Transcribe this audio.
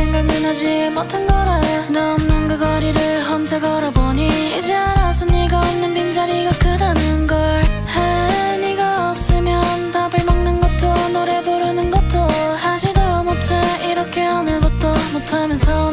생각은 하지 못한 거라 너 없는 그 거리를 혼자 걸어보니 이제 알아서 네가 없는 빈자리가 크다는 걸 해. 네가 없으면 밥을 먹는 것도 노래 부르는 것도 하지도 못해 이렇게 어느 것도 못하면서